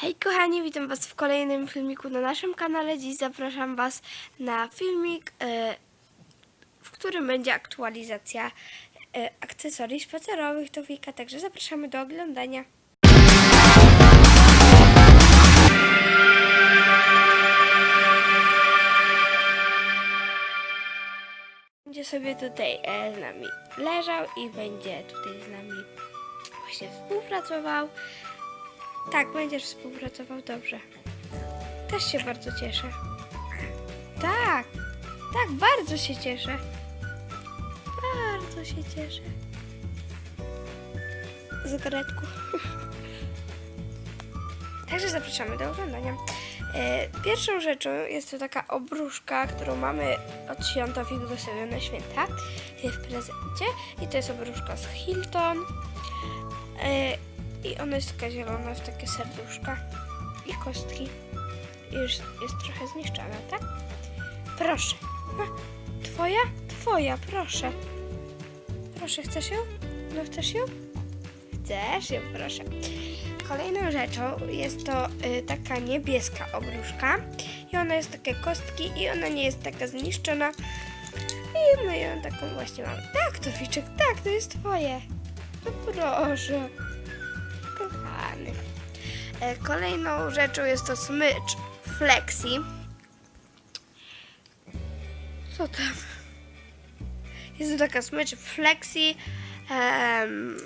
Hej kochani, witam was w kolejnym filmiku na naszym kanale. Dziś zapraszam was na filmik, e, w którym będzie aktualizacja e, akcesorii spacerowych do Wika, także zapraszamy do oglądania. Będzie sobie tutaj e, z nami leżał i będzie tutaj z nami właśnie współpracował. Tak, będziesz współpracował dobrze. Też się bardzo cieszę. Tak, tak, bardzo się cieszę. Bardzo się cieszę. Zagredku. Także zapraszamy do oglądania. E, Pierwszą rzeczą jest to taka obruszka, którą mamy od święta Figu sobie na święta e, w prezencie. I to jest obruszka z Hilton. I ona jest taka zielona, w takie serduszka i kostki. I już jest trochę zniszczona, tak? Proszę. No, twoja? Twoja, proszę. Proszę, chcesz ją? No, chcesz ją? Chcesz ją, proszę. Kolejną rzeczą jest to y, taka niebieska obruszka. I ona jest takie kostki i ona nie jest taka zniszczona. I my ją taką właśnie mamy. Tak, to Ficzek, tak, to jest twoje. No proszę. Kochany. E, Kolejną rzeczą jest to smycz Flexi. Co tam? Jest to taka smycz Flexi em,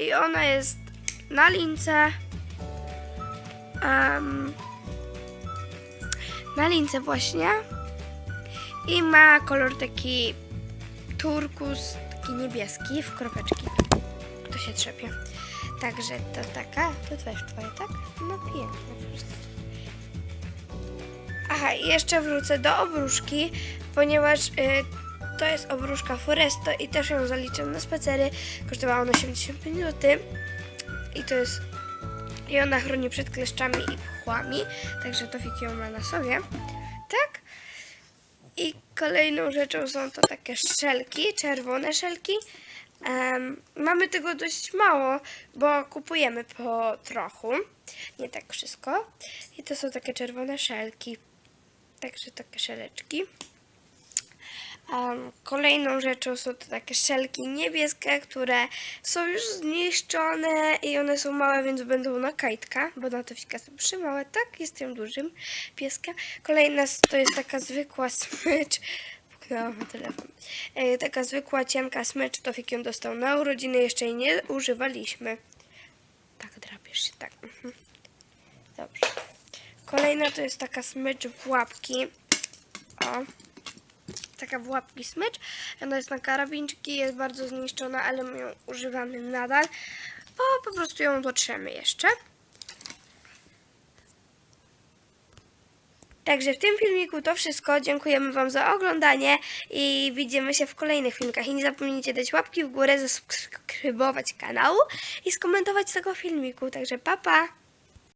i ona jest na lince. em, na lince właśnie. I ma kolor taki turkus, taki niebieski w kropeczki. To się trzepie. Także to taka, to też twoje, tak? No piękne. Aha, i jeszcze wrócę do obruszki, ponieważ y, to jest obruszka Foresto i też ją zaliczam na spacery. Kosztowała ona 85 zł. I to jest... I ona chroni przed kleszczami i pchłami, także to Fiki ją ma na sobie. Tak? I kolejną rzeczą są to takie szelki, czerwone szelki. Em, mamy tego dość mało, bo kupujemy po trochu. Nie tak wszystko. I to są takie czerwone szelki. Także takie szeleczki. Em, kolejną rzeczą są to takie szelki niebieskie, które są już zniszczone i one są małe, więc będą na kajtka, bo na to fika są przy małe. Tak, jestem dużym pieskiem. Kolejna to jest taka zwykła smycz. Telefon. E, taka zwykła, cienka smycz, to fik ją dostał na urodziny, jeszcze jej nie używaliśmy. Tak, drapiesz się, tak. Mhm. Dobrze. Kolejna to jest taka smycz w łapki. O taka w łapki smycz. Ona jest na karabinczki, jest bardzo zniszczona, ale my ją używamy nadal. O, po prostu ją dotrzemy jeszcze. Także w tym filmiku to wszystko. Dziękujemy Wam za oglądanie i widzimy się w kolejnych filmikach. I nie zapomnijcie dać łapki w górę, zasubskrybować kanału i skomentować tego filmiku. Także pa pa!